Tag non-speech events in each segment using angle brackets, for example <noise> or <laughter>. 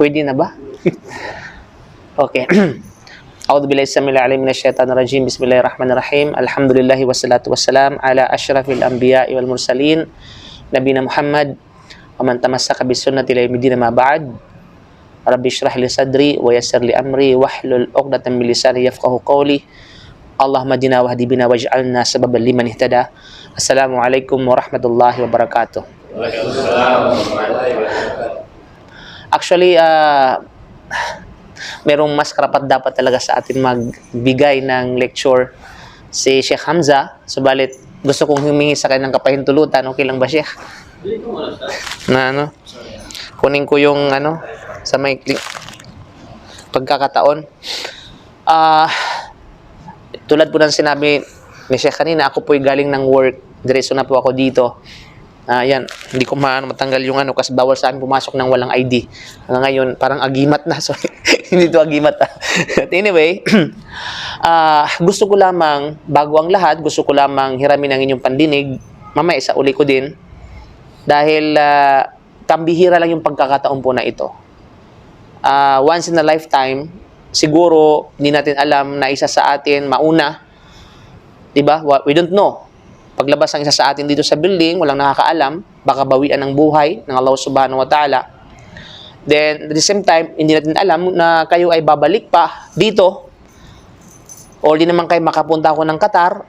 Pwede na ba? <laughs> okay. أعوذ بالله السميع العليم من الشيطان الرجيم بسم الله الرحمن الرحيم الحمد لله والصلاة والسلام على أشرف الأنبياء والمرسلين نبينا محمد ومن تمسك بالسنة إلى يوم الدين ما بعد ربي اشرح لي صدري ويسر لي أمري واحلل عقدة من لساني يفقه قولي اللهم اهدنا واهد بنا واجعلنا سببا لمن اهتدى السلام عليكم ورحمة الله وبركاته Actually, ah merong mas karapat dapat talaga sa atin magbigay ng lecture si Sheikh Hamza. Subalit, gusto kong humingi sa kanya ng kapahintulutan. Okay lang ba, Sheikh? Na ano? Kunin ko yung ano, sa may pagkakataon. Ah, tulad po ng sinabi ni Sheikh kanina, ako po'y galing ng work. Diretso na po ako dito. Ah, yan, hindi ko maano matanggal yung ano kasi bawal sa akin pumasok ng walang ID. Hanggang ngayon, parang agimat na. <laughs> Sorry, hindi to agimat. ah. But anyway, <clears throat> ah, gusto ko lamang, bago ang lahat, gusto ko lamang hiramin ang inyong pandinig. Mamaya, isa uli ko din. Dahil ah, kambihira lang yung pagkakataon po na ito. Ah, once in a lifetime, siguro hindi natin alam na isa sa atin mauna. 'Di ba? We don't know. Paglabas ng isa sa atin dito sa building, walang nakakaalam, baka bawian ng buhay ng Allah Subhanahu wa Ta'ala. Then, at the same time, hindi natin alam na kayo ay babalik pa dito or di naman kayo makapunta ako ng Qatar,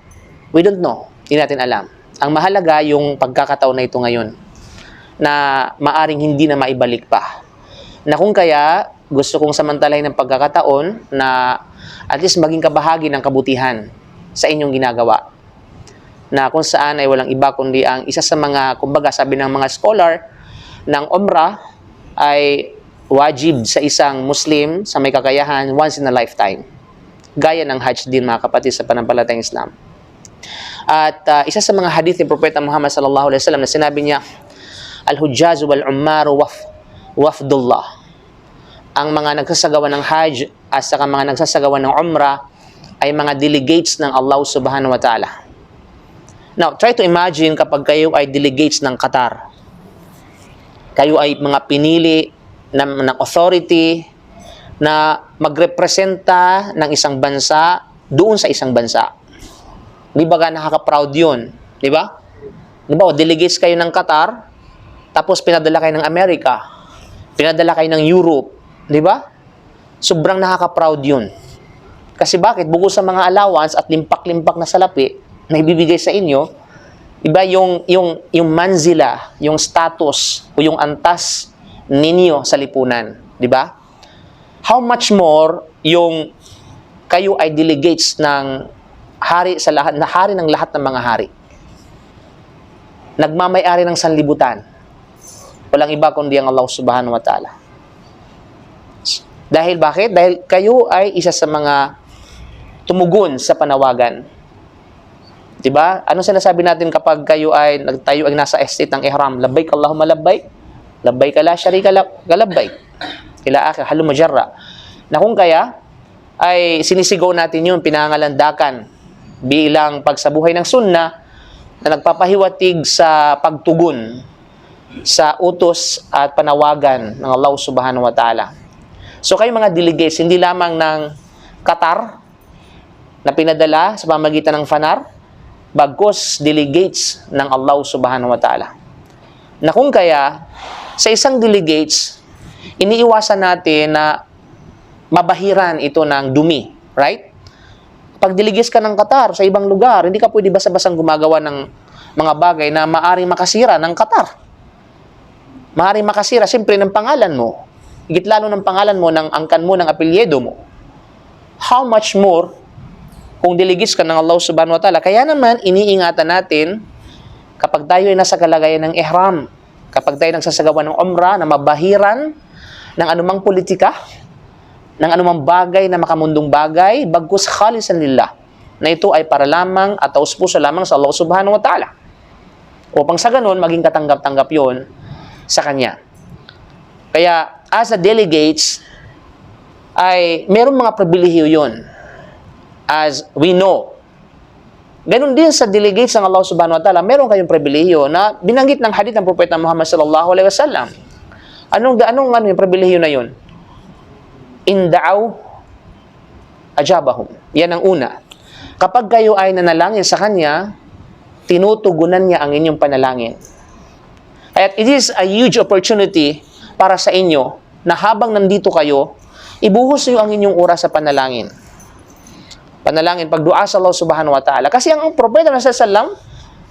we don't know. Hindi natin alam. Ang mahalaga yung pagkakataon na ito ngayon na maaring hindi na maibalik pa. Na kung kaya, gusto kong samantalahin ng pagkakataon na at least maging kabahagi ng kabutihan sa inyong ginagawa na kung saan ay walang iba kundi ang isa sa mga, kumbaga sabi ng mga scholar, ng Umrah ay wajib sa isang Muslim sa may kakayahan once in a lifetime. Gaya ng Hajj din mga kapatid sa panampalatayang Islam. At ah, isa sa mga hadith ni Propeta Muhammad sallallahu alaihi wasallam na sinabi niya, Al-Hujjaz wal Ummaru waf, wafdullah. Ang mga nagsasagawa ng Hajj at saka mga nagsasagawa ng Umrah ay mga delegates ng Allah subhanahu wa ta'ala. Now, try to imagine kapag kayo ay delegates ng Qatar. Kayo ay mga pinili ng, ng authority na magrepresenta ng isang bansa doon sa isang bansa. Di ba ka nakaka-proud yun? Di ba? Di ba, delegates kayo ng Qatar, tapos pinadala kayo ng Amerika, pinadala kayo ng Europe, di ba? Sobrang nakaka-proud yun. Kasi bakit? Bukod sa mga allowance at limpak-limpak na salapi na ibibigay sa inyo, iba yung, yung, yung manzila, yung status o yung antas ninyo sa lipunan. Di ba? How much more yung kayo ay delegates ng hari sa lahat, na hari ng lahat ng mga hari. Nagmamay-ari ng sanlibutan. Walang iba kundi ang Allah subhanahu wa ta'ala. Dahil bakit? Dahil kayo ay isa sa mga tumugon sa panawagan. 'Di ba? Ano sinasabi natin kapag kayo ay nagtayo ay nasa estate ng ihram? Labbaik Allahumma labbaik. Labbaik la syarika lak labbaik. Ila akhir halu majarra. Na kung kaya ay sinisigaw natin 'yun pinangalandakan bilang pagsabuhay ng sunna na nagpapahiwatig sa pagtugon sa utos at panawagan ng Allah Subhanahu wa Ta'ala. So kayo mga delegates, hindi lamang ng Qatar na pinadala sa pamagitan ng FANAR, bagkos delegates ng Allah Subhanahu wa Ta'ala. Na kung kaya, sa isang delegates, iniiwasan natin na mabahiran ito ng dumi, right? Pag delegates ka ng Qatar sa ibang lugar, hindi ka pwede basa-basang gumagawa ng mga bagay na maaring makasira ng Qatar. Maaring makasira, siyempre, ng pangalan mo. Higit lalo ng pangalan mo, ng angkan mo, ng apelyedo mo. How much more kung delegates ka ng Allah subhanahu wa ta'ala. Kaya naman, iniingatan natin kapag tayo ay nasa kalagayan ng ihram, kapag tayo nagsasagawa ng umrah na mabahiran ng anumang politika, ng anumang bagay na makamundong bagay, bagkus khalisan lillah, na ito ay para lamang at taus puso lamang sa Allah subhanahu wa ta'ala. Upang sa ganun, maging katanggap-tanggap yon sa Kanya. Kaya, as a delegates, ay merong mga pribilehiyo yon as we know. Ganon din sa delegates ng Allah subhanahu wa ta'ala, meron kayong pribilehiyo na binanggit ng hadith ng Propeta Muhammad sallallahu alaihi wasallam. Anong, anong ano yung pribilehiyo na yun? In da'aw, ajabahum. Yan ang una. Kapag kayo ay nanalangin sa Kanya, tinutugunan niya ang inyong panalangin. At it is a huge opportunity para sa inyo na habang nandito kayo, ibuhos niyo ang inyong oras sa panalangin. Panalangin, pagdua sa Allah subhanahu wa ta'ala. Kasi ang propeta na sallam,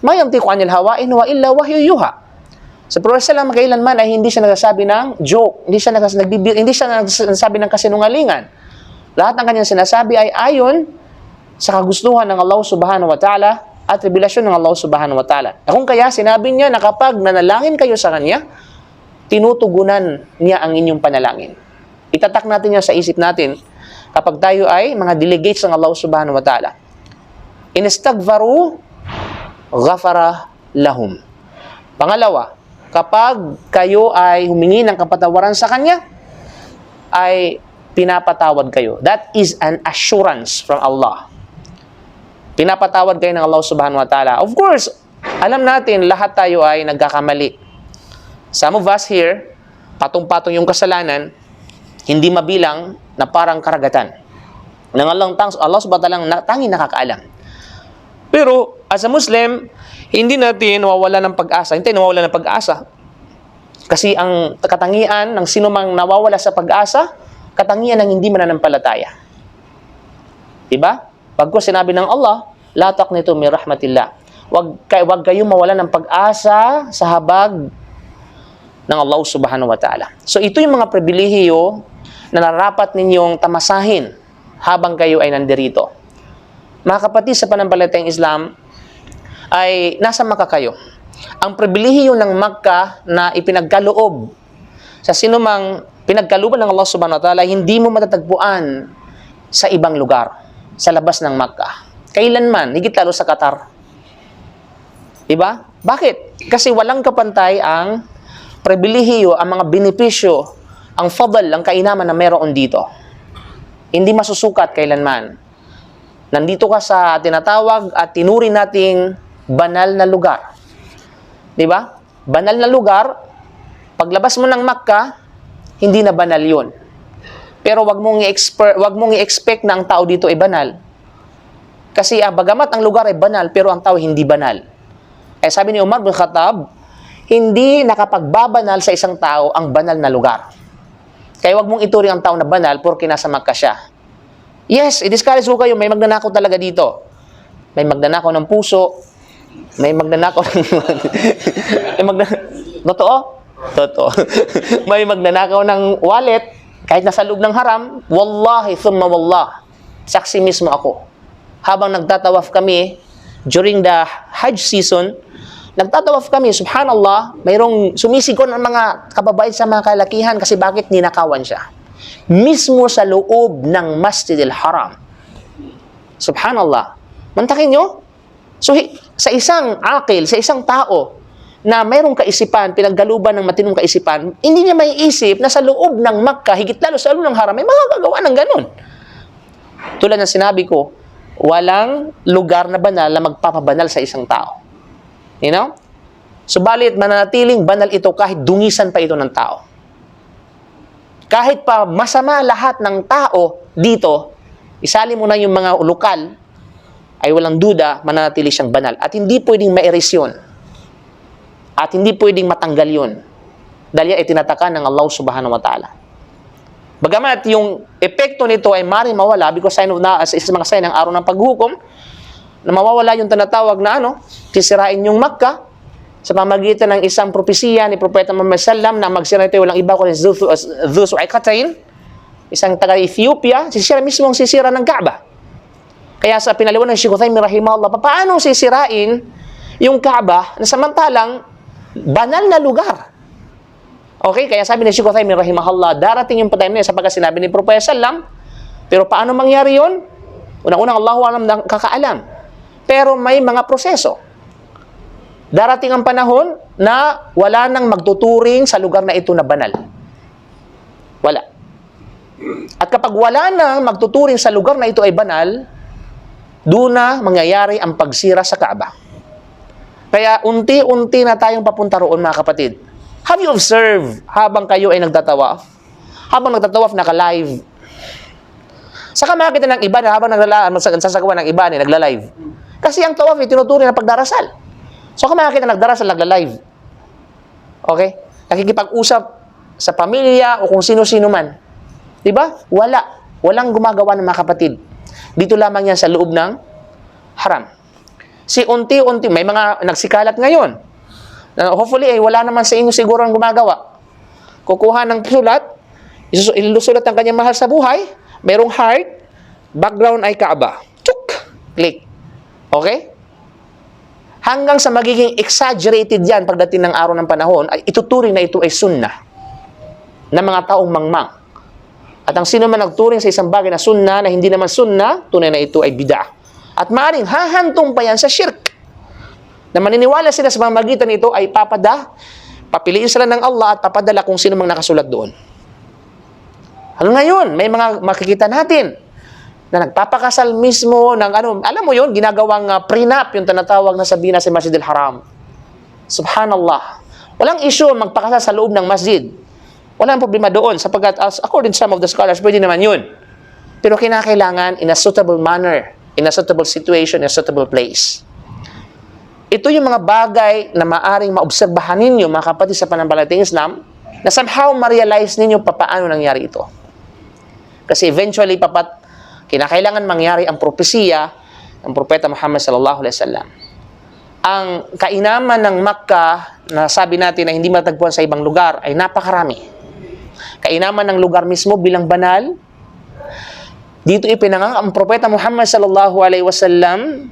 may antiku anil hawain wa illa wahyu yuha. Sa Prophet sallam, kailanman ay hindi siya nagsasabi ng joke, hindi siya, nags, nagbibi, hindi siya nagsasabi ng kasinungalingan. Lahat ng kanyang sinasabi ay ayon sa kagustuhan ng Allah subhanahu wa ta'ala at revelasyon ng Allah subhanahu wa ta'ala. Kung kaya sinabi niya na kapag nanalangin kayo sa Kanya, tinutugunan niya ang inyong panalangin. Itatak natin yan sa isip natin kapag tayo ay mga delegates ng Allah subhanahu wa ta'ala. Inistagvaru, ghafara lahum. Pangalawa, kapag kayo ay humingi ng kapatawaran sa Kanya, ay pinapatawad kayo. That is an assurance from Allah. Pinapatawad kayo ng Allah subhanahu wa ta'ala. Of course, alam natin lahat tayo ay nagkakamali. Some of us here, patong-patong yung kasalanan, hindi mabilang na parang karagatan. Nang Allah, Allah subhanahu wa ta'ala na, tangi nakakaalam. Pero, as a Muslim, hindi natin nawawala ng pag-asa. Hindi nawawala ng pag-asa. Kasi ang katangian ng sino mang nawawala sa pag-asa, katangian ng hindi mananampalataya. Diba? Pag ko sinabi ng Allah, la taqnitu min rahmatillah. Wag, kay, wag kayong mawala ng pag-asa sa habag ng Allah subhanahu wa ta'ala. So ito yung mga pribilehiyo na narapat ninyong tamasahin habang kayo ay nandirito. Mga kapatid sa panampalatayang Islam, ay nasa Makkah kayo. Ang pribilehiyo ng Makkah na ipinagkaloob sa sinumang pinagkalooban ng Allah subhanahu wa ta'ala, hindi mo matatagpuan sa ibang lugar, sa labas ng Makkah. Kailanman, higit lalo sa Qatar. Diba? Bakit? Kasi walang kapantay ang pribilehiyo, ang mga benepisyo, ang fadal, ang kainaman na meron dito. Hindi masusukat kailanman. Nandito ka sa tinatawag at tinuri nating banal na lugar. Di ba? Banal na lugar, paglabas mo ng Makkah, hindi na banal yun. Pero wag mong i-expect, wag mong i-expect na ang tao dito ay banal. Kasi ah, bagamat ang lugar ay banal, pero ang tao hindi banal. Eh sabi ni Umar bin Khattab, hindi nakapagbabanal sa isang tao ang banal na lugar. Kaya wag mong ituring ang tao na banal porque nasa Makkah siya. Yes, i-discourage ko kayo, may magnanakaw talaga dito. May magnanakaw ng puso, may magnanakaw ng... <laughs> may magna... Totoo? Totoo. <laughs> may magnanakaw ng wallet, kahit nasa loob ng haram, wallahi, thumma wallah, saksi mismo ako. Habang nagtatawaf kami, during the Hajj season, nagtatawaf kami, subhanallah, mayroong sumisikon ang mga kababayan sa mga kalakihan kasi bakit ninakawan siya. Mismo sa loob ng Masjidil Haram. Subhanallah. Mantakin nyo? So, sa isang akil, sa isang tao, na mayroong kaisipan, pinaggaluban ng matinong kaisipan, hindi niya may isip na sa loob ng Makkah, higit lalo sa loob ng haram, may magagawa ng ganun. Tulad ng sinabi ko, walang lugar na banal na magpapabanal sa isang tao. You know? Subalit, mananatiling banal ito kahit dungisan pa ito ng tao. Kahit pa masama lahat ng tao dito, isali mo na yung mga lokal, ay walang duda, mananatili siyang banal. At hindi pwedeng ma-erase yun. At hindi pwedeng matanggal yun. Dahil yan ay tinatakan ng Allah subhanahu wa ta'ala. Bagamat yung epekto nito ay maaaring mawala because sign of na, isa mga sign ng araw ng paghukom, na mawawala yung tinatawag na ano, sisirain yung Makkah sa pamagitan ng isang propesiya ni Propeta Muhammad sallam na magsira ito walang iba kundi Dhus Aikatayn, isang taga Ethiopia, sisira mismo ang sisira ng Kaaba. Kaya sa pinaliwan ng Sheikh Uthaymin rahimahullah, paano sisirain yung Kaaba na samantalang banal na lugar? Okay, kaya sabi ni Sheikh Uthaymin rahimahullah, darating yung time na yun sapagkat sinabi ni Propeta sallam, pero paano mangyari yon? Unang-unang Allahu alam na kakaalam. Pero may mga proseso. Darating ang panahon na wala nang magtuturing sa lugar na ito na banal. Wala. At kapag wala nang magtuturing sa lugar na ito ay banal, doon na mangyayari ang pagsira sa Kaaba. Kaya unti-unti na tayong papunta roon mga kapatid. Have you observed habang kayo ay nagtatawaf? Habang nagtatawaf, naka-live. Saka makakita ng iba na habang naglalaan, sasagawa ng iba na nagla-live. Kasi ang tawaf ay tinuturing na pagdarasal. So kung makakita nagdarasal, nagla-live. Okay? Nakikipag-usap sa pamilya o kung sino-sino man. Di ba? Wala. Walang gumagawa ng mga kapatid. Dito lamang yan sa loob ng haram. Si unti-unti, may mga nagsikalat ngayon. Hopefully, ay wala naman sa inyo siguro ang gumagawa. Kukuha ng sulat, ilusulat ang kanyang mahal sa buhay, merong heart, background ay Kaaba. Tsuk! Click. Okay? Hanggang sa magiging exaggerated yan pagdating ng araw ng panahon, ay ituturing na ito ay sunnah ng mga taong mangmang. At ang sino man nagturing sa isang bagay na sunna na hindi naman sunna, tunay na ito ay bid'ah. At maaaring hahantong pa yan sa shirk. Na maniniwala sila sa pamamagitan nito ay papada, papiliin sila ng Allah at papadala kung sino mang nakasulat doon. Hanggang ngayon, may mga makikita natin na nagpapakasal mismo ng ano, alam mo yun, ginagawang uh, prenup, yung tinatawag na sabihin na sa Masjid al-Haram. Subhanallah. Walang issue magpakasal sa loob ng masjid. Walang problema doon sapagkat as according to some of the scholars, pwede naman yun. Pero kinakailangan in a suitable manner, in a suitable situation, in a suitable place. Ito yung mga bagay na maaring maobserbahan ninyo, mga kapatid sa pananampalatayang Islam, na somehow ma-realize ninyo papaano nangyari ito. Kasi eventually, papat, kinakailangan mangyari ang propesiya ng Propeta Muhammad sallallahu alaihi wasallam. Ang kainaman ng Makkah na sabi natin na hindi matagpuan sa ibang lugar ay napakarami. Kainaman ng lugar mismo bilang banal. Dito ipinangang ang Propeta Muhammad sallallahu alaihi wasallam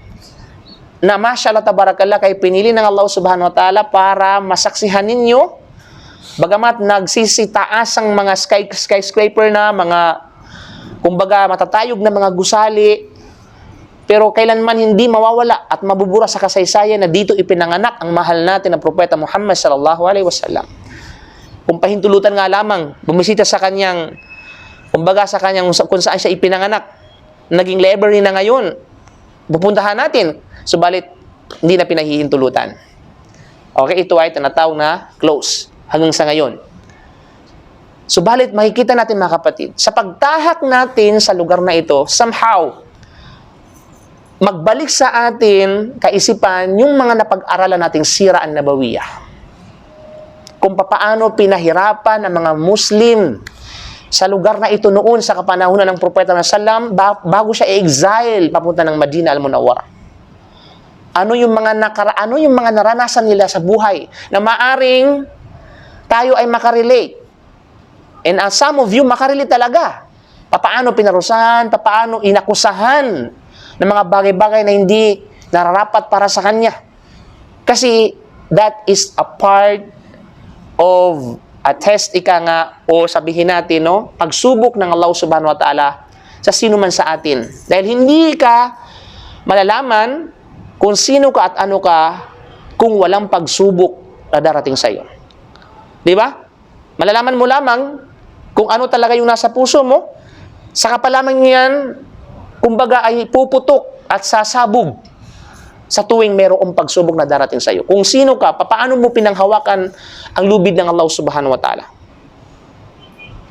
na mashallah tabarakallah kay pinili ng Allah subhanahu wa ta'ala para masaksihan ninyo bagamat nagsisitaas ang mga sky, skyscraper na mga kumbaga matatayog na mga gusali pero kailanman hindi mawawala at mabubura sa kasaysayan na dito ipinanganak ang mahal natin na propeta Muhammad sallallahu alaihi wasallam. Kung pahintulutan nga lamang bumisita sa kanyang kumbaga sa kanyang kung saan siya ipinanganak, naging library na ngayon. Pupuntahan natin, subalit hindi na pinahihintulutan. Okay, ito ay tinatawag na close hanggang sa ngayon. Subalit makikita natin mga kapatid, sa pagtahak natin sa lugar na ito, somehow, magbalik sa atin kaisipan yung mga napag-aralan nating siraan nabawiyah. Kung papaano pinahirapan ng mga Muslim sa lugar na ito noon sa kapanahunan ng Propeta ng Salam ba- bago siya i-exile papunta ng Madina al-Munawwara. Ano yung mga nakara ano yung mga naranasan nila sa buhay na maaring tayo ay makarelate. And uh, some of you makarelate talaga. Papaano pinarusahan, papaano inakusahan ng mga bagay-bagay na hindi nararapat para sa kanya. Kasi that is a part of a test ika nga o sabihin natin no, pagsubok ng Allah Subhanahu wa Ta'ala sa sino man sa atin. Dahil hindi ka malalaman kung sino ka at ano ka kung walang pagsubok na darating sa iyo. Di ba? Malalaman mo lamang kung ano talaga yung nasa puso mo, saka pa lamang yan, kumbaga ay puputok at sasabog sa tuwing mayroong pagsubok na darating sa iyo. Kung sino ka, paano mo pinanghawakan ang lubid ng Allah subhanahu wa ta'ala.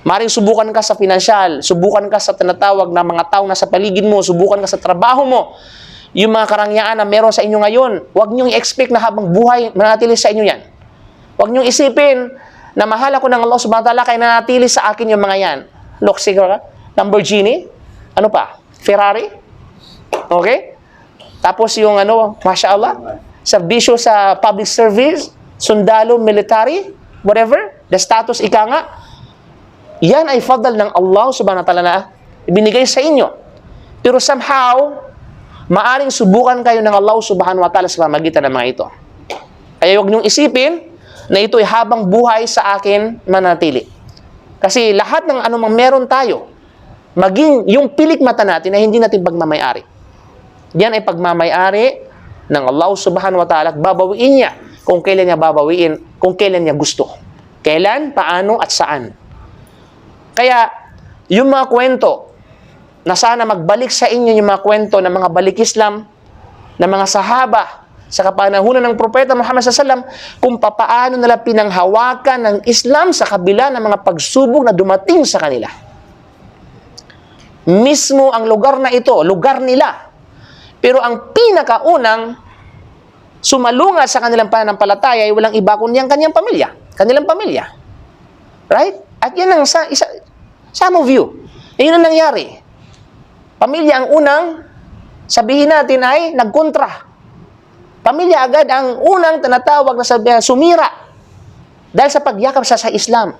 Maring subukan ka sa pinansyal, subukan ka sa tinatawag na mga tao na sa paligid mo, subukan ka sa trabaho mo, yung mga karangyaan na meron sa inyo ngayon, huwag niyong i-expect na habang buhay, manatili sa inyo yan. Huwag niyong isipin na mahal ako ng Allah subhanahu wa ta'ala kaya nanatili sa akin yung mga yan. Look, ka? Lamborghini? Ano pa? Ferrari? Okay? Tapos yung ano, Masya Allah, sa bisyo sa public service, sundalo, military, whatever, the status ika nga, yan ay fadal ng Allah subhanahu wa ta'ala na ibinigay sa inyo. Pero somehow, maaring subukan kayo ng Allah subhanahu wa ta'ala sa pamagitan ng mga ito. Kaya huwag niyong isipin na ito ay habang buhay sa akin manatili. Kasi lahat ng anumang meron tayo, maging yung pilik mata natin ay hindi natin pagmamayari. Yan ay pagmamayari ng Allah subhanahu wa ta'ala at babawiin niya kung kailan niya babawiin, kung kailan niya gusto. Kailan, paano, at saan. Kaya, yung mga kwento na sana magbalik sa inyo yung mga kwento ng mga balik Islam, ng mga sahaba, sa kapanahunan ng Propeta Muhammad SAW kung papaano nila pinanghawakan ng Islam sa kabila ng mga pagsubok na dumating sa kanila. Mismo ang lugar na ito, lugar nila. Pero ang pinakaunang sumalunga sa kanilang pananampalataya ay walang iba kundi ang kanyang pamilya, kanilang pamilya. Right? At yan ang sa, isa, some of you. Yun ang nangyari. Pamilya ang unang sabihin natin ay nagkontra. Pamilya agad ang unang tinatawag na sabi, sumira dahil sa pagyakap sa sa Islam.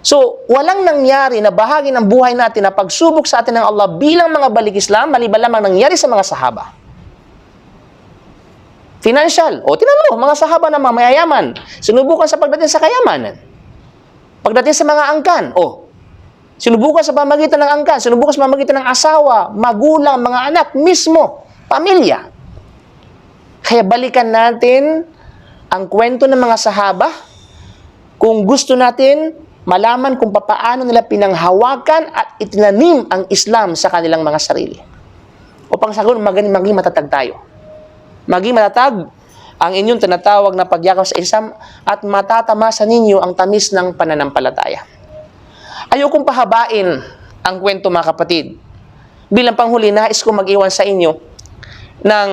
So, walang nangyari na bahagi ng buhay natin na pagsubok sa atin ng Allah bilang mga balik Islam, maliban lamang nangyari sa mga sahaba. Financial. O, tinan mo, mga sahaba na mga mayayaman. Sinubukan sa pagdating sa kayamanan. Pagdating sa mga angkan. O, sinubukan sa pamagitan ng angkan. Sinubukan sa pamagitan ng asawa, magulang, mga anak, mismo, pamilya. Kaya balikan natin ang kwento ng mga sahaba kung gusto natin malaman kung papaano nila pinanghawakan at itinanim ang Islam sa kanilang mga sarili. Upang sa maging, maging matatag tayo. Maging matatag ang inyong tinatawag na pagyakap sa Islam at matatamasa ninyo ang tamis ng pananampalataya. Ayokong pahabain ang kwento mga kapatid. Bilang panghuli, nais ko mag-iwan sa inyo ng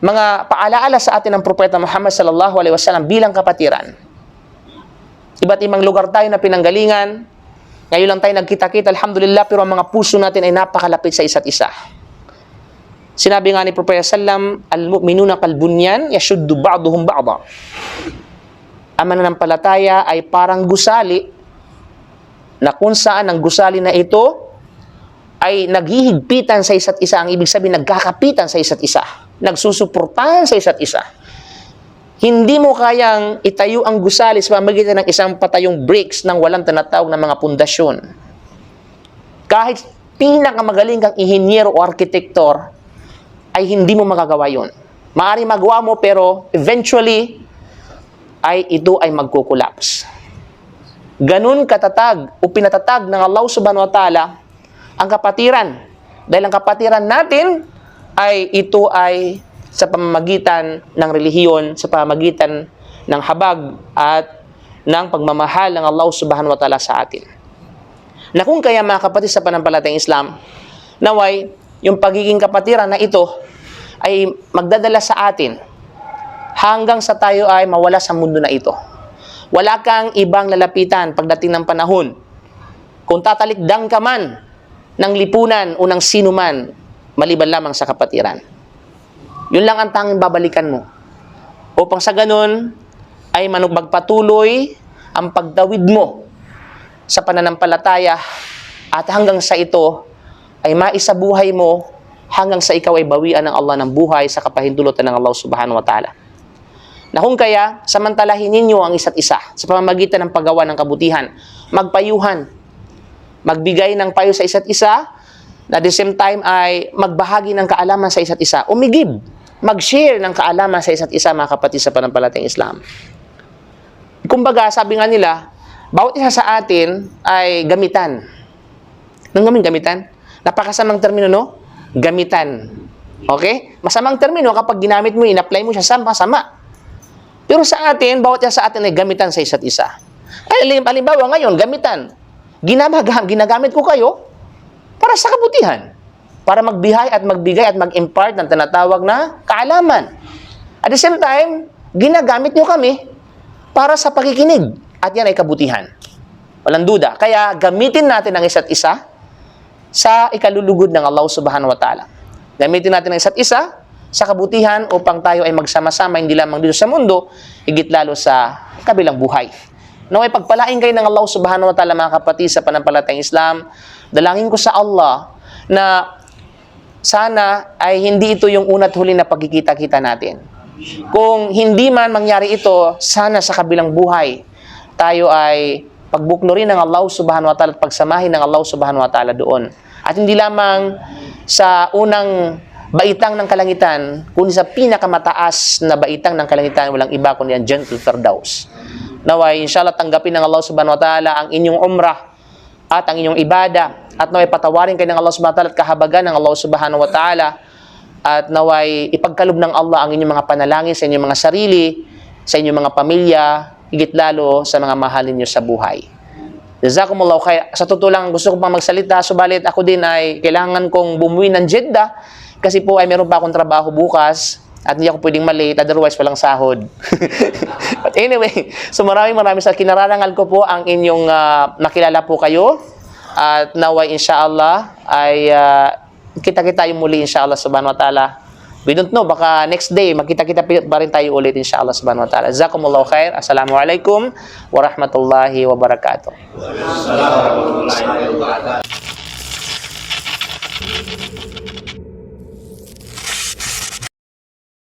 mga paalaala sa atin ng Propeta Muhammad sallallahu alaihi wasallam bilang kapatiran. Iba't ibang lugar tayo na pinanggalingan. Ngayon lang tayo nagkita-kita, alhamdulillah, pero ang mga puso natin ay napakalapit sa isa't isa. Sinabi nga ni Propeta Sallam, Al-mu'minuna kalbunyan, yashuddu ba'duhum ba'da. Ang mananampalataya ay parang gusali na kung saan ang gusali na ito ay naghihigpitan sa isa't isa. Ang ibig sabihin, nagkakapitan sa isa't isa. Nagsusuportahan sa isa't isa. Hindi mo kayang itayo ang gusali sa pamagitan ng isang patayong bricks ng walang tinatawag na mga pundasyon. Kahit pinakamagaling kang inhinyero o arkitektor, ay hindi mo magagawa yon. Maari magawa mo pero eventually ay ito ay magkukulaps. Ganun katatag o pinatatag ng Allah subhanahu wa ta'ala ang kapatiran. Dahil ang kapatiran natin ay ito ay sa pamamagitan ng relihiyon, sa pamamagitan ng habag at ng pagmamahal ng Allah subhanahu wa ta'ala sa atin. Na kung kaya mga kapatid sa panampalatayang Islam, naway yung pagiging kapatiran na ito ay magdadala sa atin hanggang sa tayo ay mawala sa mundo na ito. Wala kang ibang lalapitan pagdating ng panahon. Kung tatalikdang ka man ng lipunan o ng sino man, maliban lamang sa kapatiran. Yun lang ang tanging babalikan mo. Upang sa ganun, ay manugbagpatuloy ang pagdawid mo sa pananampalataya at hanggang sa ito ay maisabuhay mo hanggang sa ikaw ay bawian ng Allah ng buhay sa kapahintulutan ng Allah subhanahu wa ta'ala. Na kung kaya, samantalahin ninyo ang isa't isa sa pamamagitan ng paggawa ng kabutihan, magpayuhan, magbigay ng payo sa isa't isa, at the same time ay magbahagi ng kaalaman sa isa't isa, umigib, mag-share ng kaalaman sa isa't isa, mga kapatid sa panampalatayang Islam. Kumbaga, sabi nga nila, bawat isa sa atin ay gamitan. Nang namin gamitan? Napakasamang termino, no? Gamitan. Okay? Masamang termino kapag ginamit mo, in-apply mo siya sa masama. Pero sa atin, bawat isa sa atin ay gamitan sa isa't isa. Halimbawa ngayon, gamitan. Ginamagam, <laughs> ginagamit ko kayo para sa kabutihan. Para magbihay at magbigay at mag-impart ng tinatawag na kaalaman. At the same time, ginagamit nyo kami para sa pakikinig. At yan ay kabutihan. Walang duda. Kaya gamitin natin ang isa't isa sa ikalulugod ng Allah subhanahu wa ta'ala. Gamitin natin ang isa't isa sa kabutihan upang tayo ay magsama-sama hindi lamang dito sa mundo, higit lalo sa kabilang buhay. Naway pagpalain kayo ng Allah subhanahu wa ta'ala mga kapatid sa panampalatayang Islam. Dalangin ko sa Allah na sana ay hindi ito yung una't huli na pagkikita-kita natin. Kung hindi man mangyari ito, sana sa kabilang buhay, tayo ay pagbuklo rin ng Allah subhanahu wa ta'ala at pagsamahin ng Allah subhanahu wa ta'ala doon. At hindi lamang sa unang baitang ng kalangitan, kundi sa pinakamataas na baitang ng kalangitan, walang iba kundi ang gentle firdaus. Naway, inshallah, tanggapin ng Allah subhanahu wa ta'ala ang inyong umrah at ang inyong ibada at naway patawarin kayo ng Allah subhanahu wa ta'ala at kahabagan ng Allah subhanahu wa ta'ala at naway ipagkalob ng Allah ang inyong mga panalangin sa inyong mga sarili, sa inyong mga pamilya, higit lalo sa mga mahal ninyo sa buhay. Jazakumullah khair. Sa totoo lang, gusto ko pang magsalita, subalit ako din ay kailangan kong bumuwi ng Jeddah kasi po ay meron pa akong trabaho bukas at hindi ako pwedeng malate, otherwise walang sahod. <laughs> But anyway, so maraming maraming sa kinararangal ko po ang inyong ah, nakilala po kayo at naway inshallah ay ah, kita-kita yung muli inshallah subhanahu wa ta'ala. We don't know, baka next day, magkita-kita pa rin tayo ulit inshallah subhanahu wa ta'ala. Jazakumullahu khair. Assalamualaikum warahmatullahi wabarakatuh.